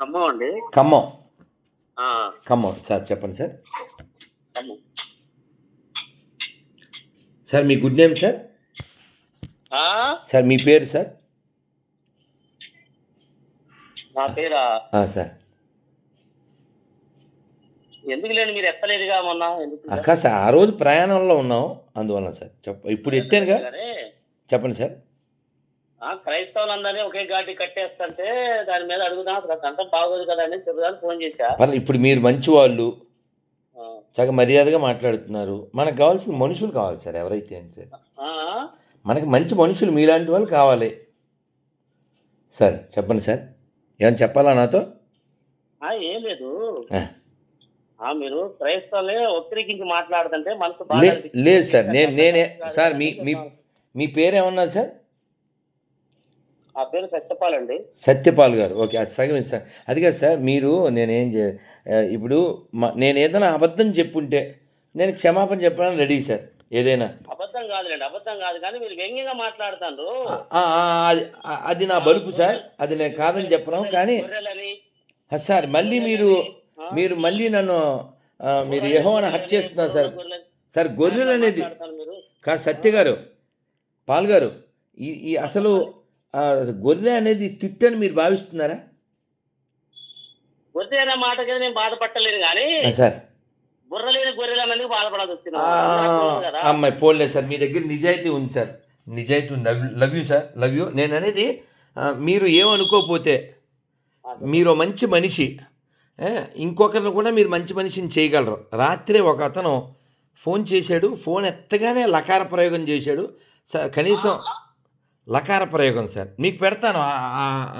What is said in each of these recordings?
ఖమ్మం అండి. ఖమ్మం. ఖమ్మం. సార్ చెప్పండి sir. Sir మీ గుడ్ నేమ్ సార్? సార్ మీ పేరు సార్? నా పేరా? సార్. ఎందుకు లేని మీరు ఎత్తలేదుగా మొన్న? అక్క సార్ ఆ రోజు ప్రయాణంలో ఉన్నాం అందువల్ల సార్. చెప్ప ఇప్పుడు ఎత్తానుగా? చెప్పండి సార్. క్రైస్తవులందరినీ ఒకే ఘాటి కట్టేస్తుంటే దాని మీద అడుగుదాం అసలు అంత బాగోదు కదా అని చెబుదాని ఫోన్ చేశా. ఇప్పుడు మీరు మంచి వాళ్ళు చక్కగా మర్యాదగా మాట్లాడుతున్నారు. మనకు కావాల్సిన మనుషులు కావాలి సార్ ఎవరైతే ఏంటి సార్. మనకి మంచి మనుషులు మీలాంటి వాళ్ళు కావాలి. సార్ చెప్పండి సార్. ఏమైనా చెప్పాలా నాతో? ఏం లేదు. మీరు క్రైస్తవులే ఒత్తిడికించి మాట్లాడుతుంటే మనసు. లేదు సార్ నేను నేనే సార్ మీ మీ మీ పేరు ఏమన్నారు సార్? ఆ పేరు సత్యపాలండి సత్యపాల్ గారు. ఓకే అది సగం సార్. అది కాదు సార్ మీరు నేనేం చే ఇప్పుడు నేను ఏదైనా అబద్ధం చెప్పుంటే నేను క్షమాపణ చెప్పడానికి రెడీ సార్ ఏదైనా. అబద్ధం కాదులేండి అబద్ధం కాదు కానీ మీరు వ్యంగ్యంగా ఆ, అది నా బలుపు సార్ అది నేను కాదని చెప్పను కానీ సార్ మళ్ళీ మీరు మీరు మళ్ళీ నన్ను మీరు యెహోవాను హత్య చేస్తున్నారు సార్. సార్ గొర్రెలు అనేది కాదు సత్య గారు పాల్ గారు ఈ ఈ అసలు గొర్రె అనేది తిట్టని మీరు భావిస్తున్నారా? గొర్రె అనే మాట కదా నేను బాధపట్టలేను కానీ సార్. బుర్ర లేని గొర్రెలు అన్నందుకు బాధపడాల్సి వచ్చింది. అమ్మాయి పోలే సార్ మీ దగ్గర నిజాయితీ ఉంది సార్. నిజాయితీ ఉంది. Love you sir love you. నేను అనేది మీరు ఏమనుకోకపోతే మీరు మంచి మనిషి ఇంకొకరిని కూడా మీరు మంచి మనిషిని చేయగలరు. రాత్రి ఒక అతను ఫోన్ చేశాడు ఫోన్ ఎత్తగానే లకార ప్రయోగం చేశాడు. కనీసం లకార ప్రయోగం సార్. మీకు పెడతాను.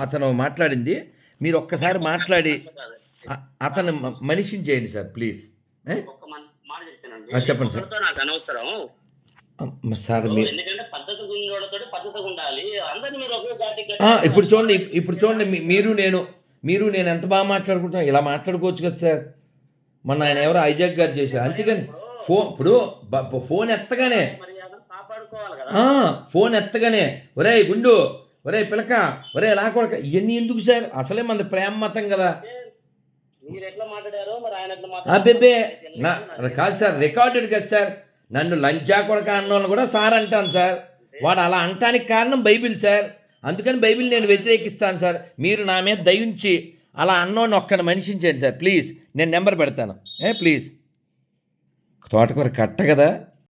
అతను మాట్లాడింది. మీరు ఒక్కసారి మాట్లాడి. అతను మనిషిని చేయండి సార్ ప్లీజ్. చెప్పండి సార్. అనవసరం. సార్ ఇప్పుడు చూడండి ఇప్పుడు చూడండి మీరు నేను మీరు నేను ఎంత బాగా మాట్లాడుకుంటున్నాం ఇలా మాట్లాడుకోవచ్చు కదా సార్. మొన్న ఆయన ఎవరో ఐజాక్ గారు చేశారు. అంతేగాని ఫోన్ ఇప్పుడు ఫోన్ ఎత్తగానే మర్యాదను కాపాడుకోవాలి కదా ఆ, ఫోన్ ఎత్తగానే ఒరేయ్ గుండు ఒరేయ్ పిలక ఒరే ఎలా కొడక ఇవన్నీ ఎందుకు సార్? అసలే మన ప్రేమ మతం కదా. అబ్బెబ్బే నా కాదు సార్ రికార్డెడ్ కదా సార్. నన్ను లంచా కొడక అన్నోళ్ళని కూడా సార్ అంటాను సార్. వాడు అలా అంటానికి కారణం బైబిల్ సార్. అందుకని బైబిల్ నేను వ్యతిరేకిస్తాను సార్. మీరు నా మీద దయించి అలా అన్నోడిని ఒక్కని మనిషిని చేయండి సార్. ప్లీజ్ నేను నెంబర్ పెడతాను. ఏ ప్లీజ్. తోటకూర కట్ట కదా.